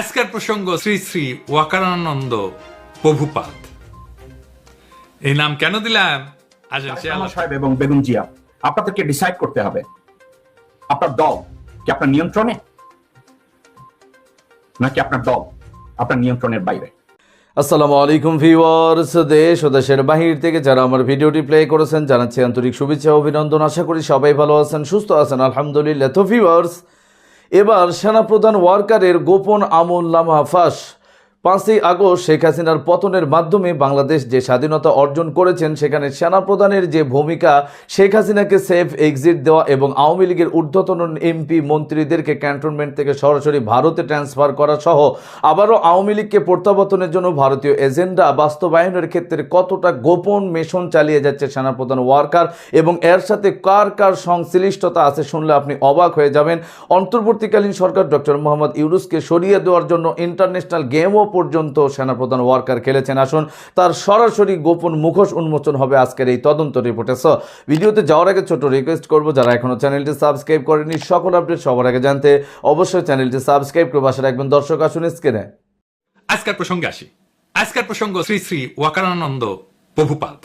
আজকের প্রসঙ্গ শ্রী শ্রী ওয়াকারানন্দ প্রভুপাদ। এই নাম কেন দিলাম? আসেন সাহেব এবং বেগম জিয়া আপনাদেরকে ডিসাইড করতে হবে। আপনার দল কি আপনার নিয়ন্ত্রণে? নাকি আপনার দল আপনার নিয়ন্ত্রণের বাইরে? আসসালামু আলাইকুম ভিউয়ার্স দেশ ও দেশের বাহির থেকে যারা আমার ভিডিওটি প্লে করেছেন জানাচ্ছি আন্তরিক শুভেচ্ছা অভিনন্দন। আশা করি সবাই ভালো আছেন সুস্থ আছেন আলহামদুলিল্লাহ। তো ভিউয়ার্স এবার সেনাপ্রধান ওয়ার্কারের গোপন আমল নামা ফাঁস। পাঁচই আগস্ট শেখ হাসিনার পতনের মাধ্যমে বাংলাদেশ যে স্বাধীনতা অর্জন করেছেন, সেখানে সেনাপ্রধানের যে ভূমিকা, শেখ হাসিনাকে সেফ এক্সিট দেওয়া এবং আওয়ামী লীগের ঊর্ধ্বতন এমপি মন্ত্রীদেরকে ক্যান্টনমেন্ট থেকে সরাসরি ভারতে ট্রান্সফার করা সহ আবারও আওয়ামী লীগকে প্রত্যাবর্তনের জন্য ভারতীয় এজেন্ডা বাস্তবায়নের ক্ষেত্রে কতটা গোপন মিশন চালিয়ে যাচ্ছে সেনাপ্রধান ওয়ার্কার এবং এর সাথে কার কার সংশ্লিষ্টতা আছে শুনলে আপনি অবাক হয়ে যাবেন। অন্তর্বর্তীকালীন সরকার ডক্টর মোহাম্মদ ইউরুসকে সরিয়ে দেওয়ার জন্য ইন্টারন্যাশনাল গেমও পর্যন্ত সেনাপ্রধান ওয়ার্কার খেলেছেন। আসুন, তার সরাসরি গোপন মুখোশ উন্মোচন হবে আজকের এই তদন্ত রিপোর্টে। সো ভিডিওতে যাওয়ার আগে ছোট রিকোয়েস্ট করব, যারা এখনও চ্যানেলটি সাবস্ক্রাইব করেনি সকল আপডেট সবার আগে জানতে অবশ্যই চ্যানেলটি সাবস্ক্রাইব করে বাসার রাখবেন। দর্শক, আসুন স্ক্রিনে আজকের প্রসঙ্গে আসি। আজকের প্রসঙ্গ শ্রী শ্রী ওয়াকারানন্দ প্রভুপাদ।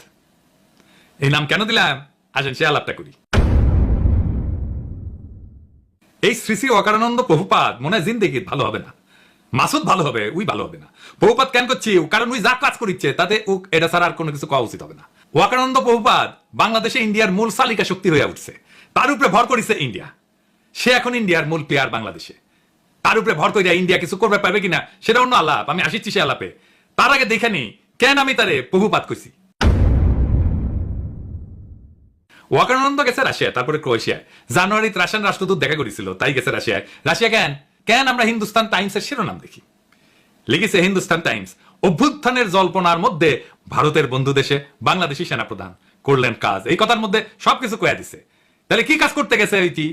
এই নাম কেন দিলাম? আসেন, সে আলাপটা করি। এই শ্রী শ্রী ওয়াকারানন্দ প্রভুপাদ মনে হয় জিন্দেগি ভালো হবে না। মাসুদ ভালো হবে, উই ভালো হবে না। প্রভুপাদ কেন করছি? কারণ উই যা কাজ করিচ্ছে, তাতে উ এটা ছাড়া আর কোনো কিছু কওয়া উচিত হবে না। ওয়াকারানন্দ প্রভুপাদ বাংলাদেশে ইন্ডিয়ার মূল চালিকা শক্তি হয়ে উঠছে। তার উপরে ভর করেছে ইন্ডিয়া। সে এখন ইন্ডিয়ার মূল প্লেয়ার বাংলাদেশে। তার উপরে ভর করে ইন্ডিয়া কিছু করবে, পারবে কিনা, সেটা অন্য আলাপ। আমি আসিচ্ছি সে আলাপে। তার আগে দেখে নি, কেন আমি তারে বহুপাত কইছি? ওয়াকানন্দ গেছে রাশিয়া তারপরে ক্রোয়েশিয়ায়। জানুয়ারিতে রাশিয়ান রাষ্ট্রদূত দেখা করেছিল, তাই গেছে রাশিয়ায়। রাশিয়া কেন? কেন আমরা হিন্দুস্তান টাইমসের শিরোনাম দেখি? লিখেছে হিন্দুস্তান টাইমস, অভ্যুত্থানের জল্পনার মধ্যে ভারতের বন্ধু দেশে বাংলাদেশি সেনাপ্রধান করলেন কাজ। এই কথার মধ্যে সবকিছু কয়া দিছে। তাহলে কি কাজ করতে গেছে এইটি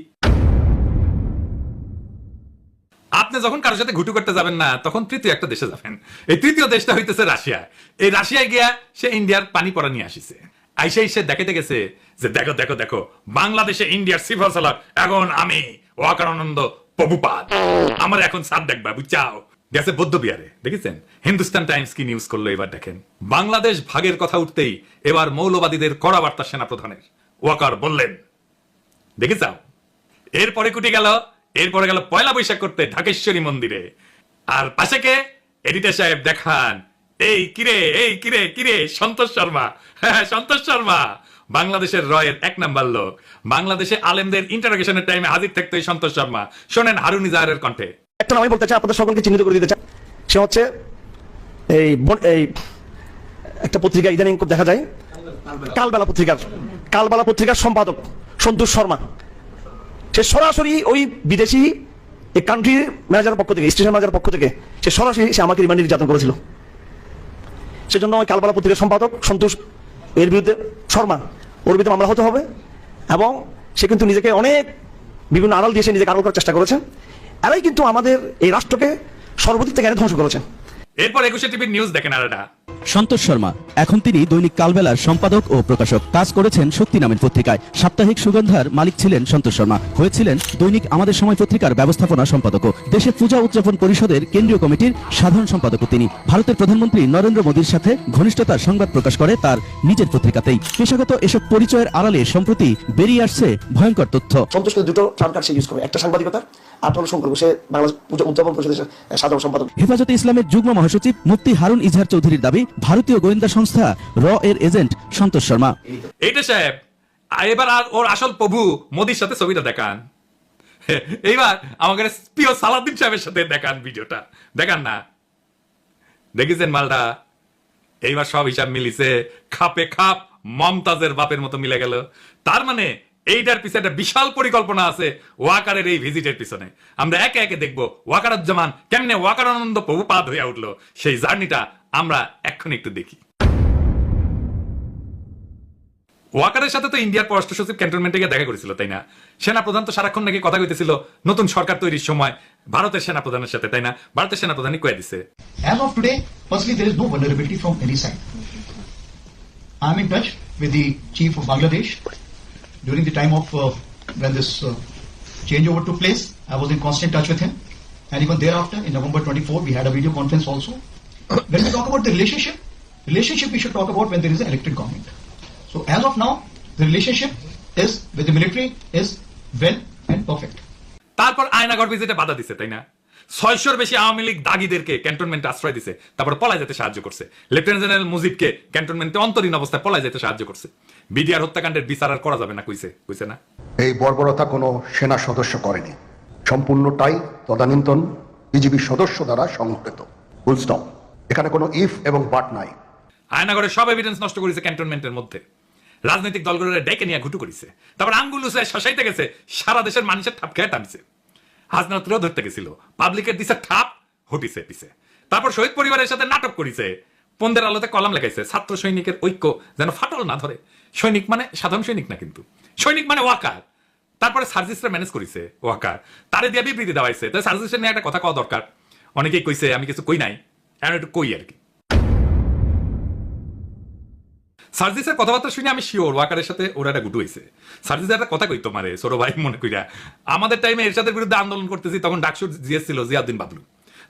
আপনি যখন কারোর সাথে ঘুটু করতে যাবেন না, তখন তৃতীয় একটা দেশে যাবেন। এই তৃতীয় দেশটা হইতেছে রাশিয়া। এই রাশিয়ায় গিয়া সে ইন্ডিয়ার পানি পড়া নিয়ে আসিছে। আইসে এসে দেখাতে গেছে যে, দেখো দেখো দেখো, বাংলাদেশে ইন্ডিয়ার সিফল সালার এখন আমি, ওয়াকারানন্দ প্রভুপাদ আমার এখন সাদ দেখবা বুঝাও গেছে বৌদ্ধ বিহারে, দেখেছেন? হিন্দুস্তান টাইমস কি নিউজ করল এবার দেখেন? বাংলাদেশ ভাগের কথা উঠতেই এবার মৌলবাদীদের কড়া বার্তা সেনাপ্রধানের, ওয়াকার বললেন, দেখে যাও এরপরে কুটি গেল, এরপরে গেল পয়লা বৈশাখ করতে ঢাকেশ্বরী মন্দিরে। আর পাশে কে এডিটার সাহেব দেখান এই কিরে এই কিরে কিরে, সন্তোষ শর্মা। হ্যাঁ সন্তোষ শর্মা। বাংলাদেশের রয়ের এক নাম্বার লোক। বাংলাদেশে আলেমদের ইন্টারোগেশনের টাইমে হাজির থাকতো এই সন্তোষ শর্মা। শোনেন হারুন ইজাহারের কণ্ঠে। একটা নাম আমি বলতে চাই, আপনাদের সকলকে চিহ্নিত করে দিতে চাই। সে হচ্ছে এই এই একটা পত্রিকা, ইদানিং দেখা যায়। কালবেলা পত্রিকার কালবেলা পত্রিকার সম্পাদক সন্তোষ শর্মা। সে সরাসরি ওই বিদেশি এই কান্ট্রির ম্যানেজারের পক্ষ থেকে স্টেশন ম্যানেজারের পক্ষ থেকে, সে সরাসরি সে আমাকে রিমান্ডে নির্যাতন করেছিল। সেজন্য ওই কালবেলা পত্রিকার সম্পাদক সন্তোষ, এর বিরুদ্ধে শর্মা, ওর বিরুদ্ধে মামলা হতে হবে এবং সে কিন্তু নিজেকে অনেক বিভিন্ন আড়াল দিয়ে সে নিজেকে আড়াল করার চেষ্টা করেছে। এরাই কিন্তু আমাদের এই রাষ্ট্রকে সর্বদিক থেকে ধ্বংস করেছে। এরপর একুশে টিভির নিউজ দেখেন আলাদা। সন্তোষ শর্মা। এখন তিনি দৈনিক কালবেলার সম্পাদক ও প্রকাশক। কাজ করেছেন শক্তি নামের পত্রিকায়। সাপ্তাহিক সুগন্ধার মালিক ছিলেন সন্তোষ শর্মা। হয়েছিলেন দৈনিক আমাদের সময় পত্রিকার ব্যবস্থাপনা সম্পাদকও দেশে পূজা উদযাপন পরিষদের কেন্দ্রীয় কমিটির সাধারণ সম্পাদকও তিনি। ভারতের প্রধানমন্ত্রী নরেন্দ্র মোদীর সাথে ঘনিষ্ঠতার সংবাদ প্রকাশ করে তার নিজের পত্রিকাতেই। পেশাগত এসব পরিচয়ের আড়ালে সম্প্রতি বেরিয়ে আসছে ভয়ঙ্কর তথ্য। সন্তোষ কিন্তু দুটো টার্ম কার্ড সে ইউজ একটা সাংবাদিকতা আর হলো বাংলাদেশ পূজা উদযাপন পরিষদের সাধারণ সম্পাদক। হেফাজতে ইসলামের যুগ্ম মহাসচিব মুফতি হারুন ইজহার চৌধুরীর দাবি ভারতীয় গোয়েন্দা সংস্থা র এর এজেন্ট সন্তোষ শর্মা। এইটা সাহেব এবার আর ওর আসল প্রভু মোদির সাথে ছবিটা দেখান। এইবার আমাকে প্রিয় সালাদিন সাহেবের সাথে দেখান ভিডিওটা। দেখান না। দেখেছেন মালটা? এইবার সব হিসাব মিলিছে, খাপে খাপ মমতাজের বাপের মতো মিলে গেল। তার মানে এইটার পিছনে একটা বিশাল পরিকল্পনা আছে ওয়াকারের এই ভিজিটের পিছনে। আমরা একে একে দেখব ওয়াকার ওয়াকারুজ্জামান কেমনে ওয়াকার ওয়াকারানন্দ প্রভুপাদ হয়ে উঠল। সেই জার্নিটা আমরা এখন একটু দেখি। ওয়াকারের সাথে তো ইন্ডিয়ার পররাষ্ট্র সচিব ক্যান্টনমেন্টে গিয়ে দেখা করেছিল তাই না? সেনা প্রধান তো সারাক্ষণ নাকি কথা কইতেছিল নতুন সরকার তৈরির সময় ভারতের সেনা প্রধানের সাথে তাই না? ভারতের সেনা প্রধানই কয়ে দিছে। As of today firstly there is no vulnerability from any side I am in touch with the chief of Bangladesh during the time of when this uh, change over took place i was in constant touch with him. And even thereafter in november 24 we had a video conference also. When we talk about the relationship, relationship we should talk about when there is an elected government. So as of now, the relationship is with the military is well and perfect. তারপর আয়নাগর ভিজিটে বাধা দিছে তাই না? ছয়শোর বেশি আওয়ামী লীগ দাগিদেরকে ক্যান্টনমেন্টে আশ্রয় দিছে তারপর পলায় যেতে সাহায্য করছে। লেফটেন্যান্ট জেনারেল মুজিবকে ক্যান্টনমেন্টে অন্তরীণ অবস্থায় পলায় যেতে সাহায্য করছে। বিডিআর হত্যাকাণ্ডের বিচার আর করা যাবে না কইছে কইছে না? এই বর্বরতা কোনো সেনা সদস্য করেনি। সম্পূর্ণটাই তদানীন্তন বিজিবির সদস্য দ্বারা সংঘটিত। ফুল স্টপ এখানে কোনো ইফ এবং বাট নাই। আয়নাগরের সব এভিডেন্স নষ্ট করেছে ক্যান্টনমেন্টের মধ্যে। রাজনৈতিক দলগুলোর ডেকে নিয়ে ঘুটু করেছে। তারপর আঙ্গুল শশাইতে গেছে, সারা দেশের মানুষের ঠাপ খেয়ে টানছে। হাজনাত্রেও ধরতে গেছিল। পাবলিকের দিছে ঠাপ, হটিছে পিছে। তারপর শহীদ পরিবারের সাথে নাটক করেছে। পন্দের আলোতে কলাম লেখাইছে, ছাত্র সৈনিকের ঐক্য যেন ফাটল না ধরে। সৈনিক মানে সাধারণ সৈনিক না কিন্তু। সৈনিক মানে ওয়াকার। তারপরে সার্জিসরা ম্যানেজ করেছে, ওয়াকার। তারে দিয়ে বিবৃতি দেওয়াইছে। তাই সার্জিসের নিয়ে একটা কথা কওয়া দরকার। অনেকেই কইছে, আমি কিছু কই নাই। এখন একটু কই আর কি। সার্জিসের কথাবার্তা শুনে আমি শিওর ওয়াকারের সাথে ওরা একটা গুটু হয়েছে। সার্জিস একটা কথা কই তোমারে সরো ভাই, মনে কইরা। আমাদের টাইমে এরশাদের বিরুদ্ধে আন্দোলন করতেছি, তখন ডাকসুর জিএস ছিল জিয়াউদ্দিন বাবলু।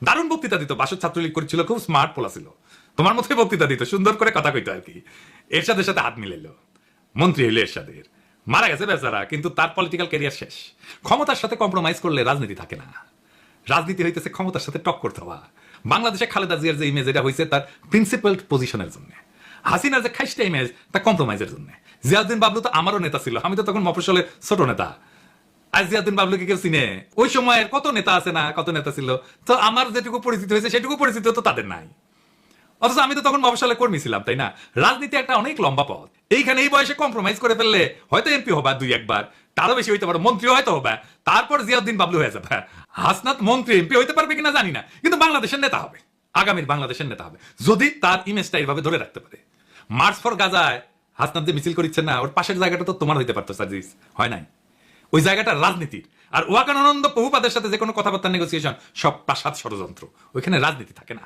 দারুণ বক্তৃতা দিত, বাসর ছাত্রলীগ করেছিল, খুব স্মার্ট পোলা ছিল। তোমার মতোই বক্তৃতা দিত, সুন্দর করে কথা কইতো আর কি। এরশাদের সাথে হাত মিলাইল। মন্ত্রী হইল এরশাদের। মারা গেছে বেচারা, কিন্তু তার পলিটিক্যাল ক্যারিয়ার শেষ। ক্ষমতার সাথে কম্প্রোমাইজ করলে রাজনীতি থাকে না। রাজনীতি হইতেছে ক্ষমতার সাথে টক করতে হওয়া বাংলাদেশে খালেদা জিয়ার যে ইমেজ এটা হয়েছে তার প্রিন্সিপাল পজিশনের জন্য। হাসিনার যে খাইস্টা ইমেজ তা কম্প্রোমাইজের জন্য। জিয়াউদ্দিন বাবলু তো আমারও নেতা ছিল। আমি তো তখন মফসলের ছোট নেতা। আর জিয়াউদ্দিন বাবলুকে কেউ চিনে? ওই সময়ের কত নেতা আছে না, কত নেতা ছিল? তো আমার যেটুকু পরিচিত হয়েছে, সেটুকু পরিচিত তো তাদের নাই। অথচ আমি তো তখন মফসলে কর্মী ছিলাম, তাই না? রাজনীতি একটা অনেক লম্বা পথ। এইখানে এই বয়সে কম্প্রোমাইজ করে ফেললে হয়তো এমপি হবা দুই একবার, তারও বেশি হইতে পারো মন্ত্রী হয়তো হবে, তারপর জিয়াউদ্দিন বাবলু হয়ে যাবে। হাসনাত মন্ত্রী এমপি হইতে পারবে কিনা জানি না, কিন্তু বাংলাদেশের নেতা হবে, আগামীর বাংলাদেশের নেতা হবে, যদি তার ইমেজটা এইভাবে ধরে রাখতে পারে। মার্চ ফর গাজায় হাসনাত যে মিছিল করিচ্ছে না, ওর পাশের জায়গাটা তো তোমার হইতে পারতো, সাজিস, হয় নাই? ওই জায়গাটা রাজনীতির, আর ওয়াকানন্দ বহুপাদের সাথে যে কোনো কথাবার্তা নেগোসিয়েশন সব প্রাসাদ ষড়যন্ত্র, ওইখানে রাজনীতি থাকে না।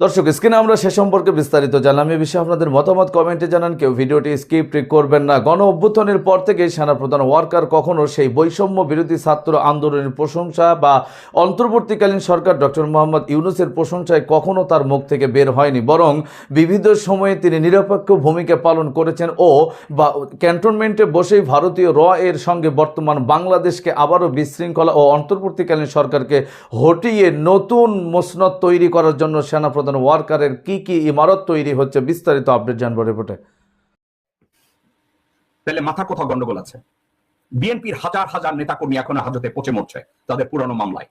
দর্শক, স্ক্রিনে আমরা সে সম্পর্কে বিস্তারিত জানলাম। এ বিষয়ে আপনাদের মতামত কমেন্টে জানান। কেউ ভিডিওটি স্কিপ করবেন না। গণ অভ্যুত্থানের পর থেকে সেনাপ্রধান ওয়ার্কার কখনো সেই বৈষম্য বিরোধী ছাত্র আন্দোলনের প্রশংসা বা অন্তর্বর্তীকালীন সরকার ডক্টর মোহাম্মদ ইউনুসের প্রশংসায় কখনো তার মুখ থেকে বের হয়নি। বরং বিবিধ সময়ে তিনি নিরপেক্ষ ভূমিকা পালন করেছেন ও বা ক্যান্টনমেন্টে বসেই ভারতীয় র এর সঙ্গে বর্তমান বাংলাদেশকে আবারও বিশৃঙ্খলা ও অন্তর্বর্তীকালীন সরকারকে হটিয়ে নতুন মসনদ তৈরি করার জন্য সেনাপ্রধান ওয়ার্কারের কি কি ইমারত তৈরি হচ্ছে বিস্তারিত আপডেট জানব রিপোর্টে। তাহলে মাথা কোথাও গন্ডগোল আছে? বিএনপির হাজার হাজার নেতাকর্মী এখনও হাজতে পচে মরছে তাদের পুরনো মামলায়।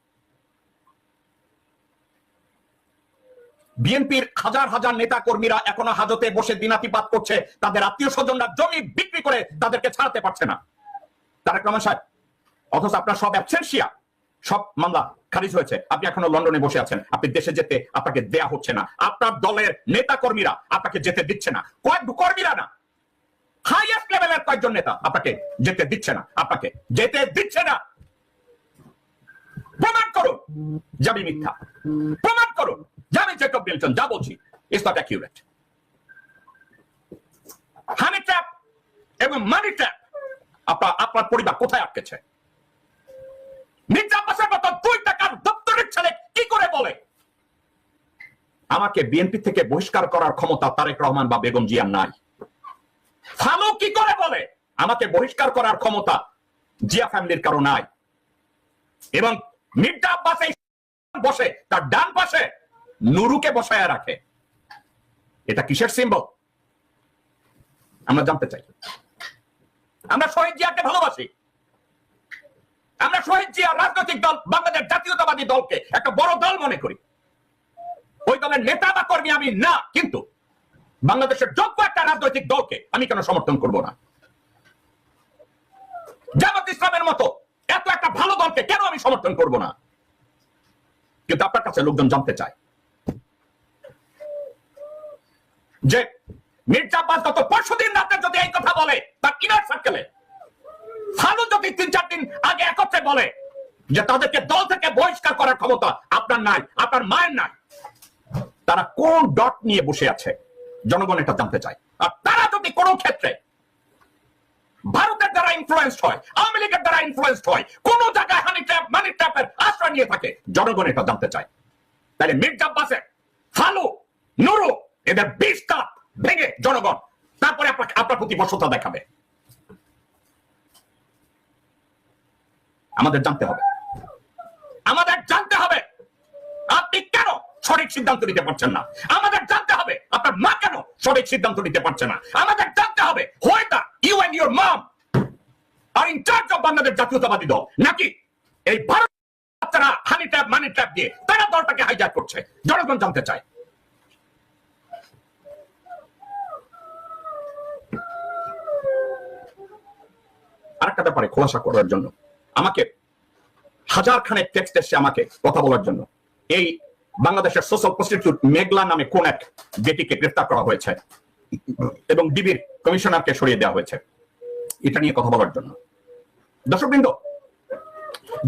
বিএনপির হাজার হাজার নেতা কর্মীরা এখনও হাজতে বসে দিনাতিপাত করছে, তাদের আত্মীয় স্বজনরা জমি বিক্রি করে তাদেরকে ছাড়তে পারছে না। তারেক রহমান সাহেব, অথচ আপনার সব অ্যাবসেন্সিয়া সব মামলা খারিজ হয়েছে। আপনি এখনও লন্ডনে বসে আছেন। আপনি দেশে যেতে আপনাকে দেয়া হচ্ছে না। আপনার দলের নেতা কর্মীরা আপনাকে যেতে দিচ্ছে না। কয়েক কর্মীরা না হাইয়েস্ট লেভেলের কয়েকজন নেতা আপনাকে যেতে দিচ্ছে না। আপনাকে যেতে দিচ্ছে না। প্রমাণ করুন যে আমি মিথ্যা। প্রমাণ করুন যে আমি জেকব মিল্টন যা বলছি is not accurate honey trap এবং মানি ট্র্যাপ আপনার আপনার পরিবার কোথায় আটকেছে মির্জা আব্বাসের মতো দুই টাকার দপ্তরের ছেলে কি করে বলে। আমাকে বিএনপি থেকে বহিষ্কার করার ক্ষমতা তারেক রহমান বা বেগম জিয়ার নাই। ফালু কি করে বলে? আমাকে বহিষ্কার করার ক্ষমতা জিয়া ফ্যামিলির কারও নাই। এবং মির্জা আব্বাস বসে, তার ডান পাশে নুরুকে বসায় রাখে। এটা কিসের সিম্বল আমরা জানতে চাই। আমরা শহীদ জিয়াকে ভালোবাসি। আমরা শহীদ জিয়া রাজনৈতিক দল, বাংলাদেশ জাতীয়তাবাদী দলকে একটা বড় দল মনে করি। ওই দলের নেতা বা কর্মী আমি না, কিন্তু বাংলাদেশের যোগ্য একটা রাজনৈতিক দলকে আমি কেন সমর্থন করব না? জামাত ইসলামের মতো এত একটা ভালো দলকে কেন আমি সমর্থন করব না? কিন্তু আপনার কাছে লোকজন জানতে চায় যে মির্জা আব্বাস গত পরশু দিন রাতে যদি এই কথা বলে, তার ইনার সার্কেলে ফালু যদি তিন, চার দিন আগে একত্রে বলে যে তাদেরকে দল থেকে বহিষ্কার করার ক্ষমতা আপনার নাই, আপনার মায়ের নাই, তারা কোন ডট নিয়ে বসে আছে? জনগণ এটা জানতে চায়। আর তারা যদি কোনো ক্ষেত্রে ভারতের দ্বারা দ্বারা হয়, আওয়ামী লীগের দ্বারা ইনফ্লুয়েন্সড হয়, কোন জায়গায় হানি ট্র্যাপ মানি ট্র্যাপের আশ্রয় নিয়ে থাকে, জনগণ এটা জানতে চায়। তাহলে মির্জা আব্বাসের ফালু নুরু, এদের বিষ কাপ ভেঙে জনগণ, তারপরে আপনার প্রতি বসতা দেখাবে। আমাদের জানতে হবে। আমাদের জানতে হবে আপনি কেন সঠিক সিদ্ধান্ত নিতে পারছেন না? আমাদের জানতে হবে আপনার মা কেন সঠিক সিদ্ধান্ত নিতে পারছে না? আমাদের জানতে হবে whether you and your mum are in charge of Bangladesh জাতীয়তাবাদী দল, নাকি এই ভারত বাচ্চারা হানি ট্যাপ মানি ট্যাপ দিয়ে তারা দলটাকে হাইজ্যাক করছে? জনগণ জানতে চায়। আরেকটা ব্যাপারে খোলাসা করার জন্য আমাকে হাজার খানেক টেক্সট এসছে আমাকে কথা বলার জন্য। এই বাংলাদেশের সোশ্যাল প্রস্টিটিউট মেঘলা নামে কোন এক বেটিকে গ্রেফতার করা হয়েছে এবং ডিবির কমিশনারকে সরিয়ে দেওয়া হয়েছে। এটা নিয়ে কথা বলার জন্য। দর্শকবৃন্দ,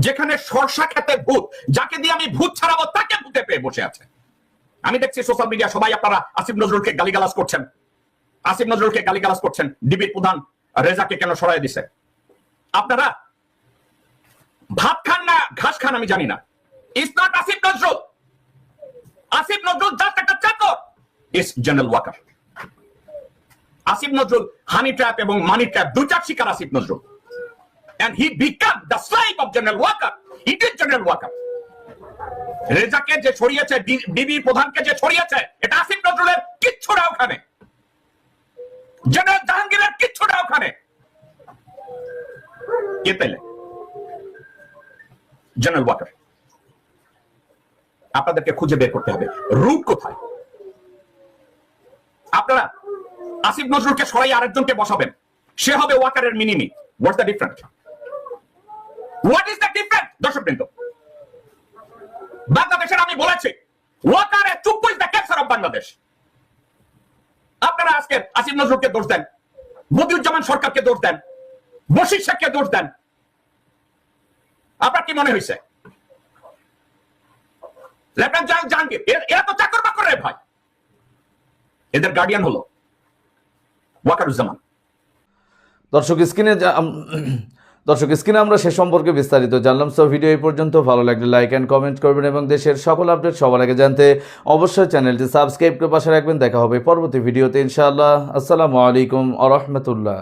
যেখানে সরষা খেতে ভূত, যাকে দিয়ে আমি ভূত ছাড়াবো, তাকে ভূতে পেয়ে বসে আছে। আমি দেখছি সোশ্যাল মিডিয়া সবাই আপনারা আসিফ নজরুলকে গালিগালাজ করছেন। আসিফ নজরুলকে গালিগালাজ করছেন। ডিবির প্রধান রেজাকে কেন সরাই দিছে? আপনারা ভাত খান না, ঘাস খান আমি জানি না। Is not Asif Nazrul Asif Nazrul just একটা চাকর। Is general Waker Asif Nazrul honey trap এবং মানি ট্র্যাপ দুইটার শিকার Asif Nazrul and he become the slave of General Walker. He did General Walker. রেজাকে যে ছড়িয়েছে ডিবি প্রধানকে যে ছড়িয়েছে, এটা আসিফ নজরুলের কিচ্ছু না ওখানে। জেনারেল জাহাঙ্গীরের কিচ্ছু না ওখানে। কে পেলে? জেনারেল ওয়াকার আপনাদেরকে খুঁজে বের করতে হবে। রুট কোথায়? আপনারা আসিফ নজরুলকে সরাই আরেকজনকে বসাবেন। সে হবে ওয়াকারের mini me. What's the different what is the difference দর্শক বৃন্দ বাংলাদেশের আমি বলেছি, ওয়াকারে is the cancer of Bangladesh আপনারা আজকে আসিফ নজরুলকে দোষ দেন মদিউজ্জামান সরকারকে দোষ দেন, বশির শেখকে দোষ দেন আপনার কি মনে হয়েছে? লেফটেন্যান্ট জাহাঙ্গীর এরা তো চাকর বাকর ভাই। এদের গার্ডিয়ান হলো ওয়াকারুজ্জামান। দর্শক, স্ক্রিনে দর্শক, স্ক্রিনে আমরা সে সম্পর্কে বিস্তারিত জানলাম। সো ভিডিও এই পর্যন্ত ভালো লাগলে লাইক অ্যান্ড কমেন্ট করবেন এবং দেশের সকল আপডেট সবার আগে জানতে অবশ্যই চ্যানেলটি সাবস্ক্রাইব করে পাশে রাখবেন। দেখা হবে পরবর্তী ভিডিওতে ইনশাআল্লাহ। আসসালামু আলাইকুম আ রহমতুল্লাহ।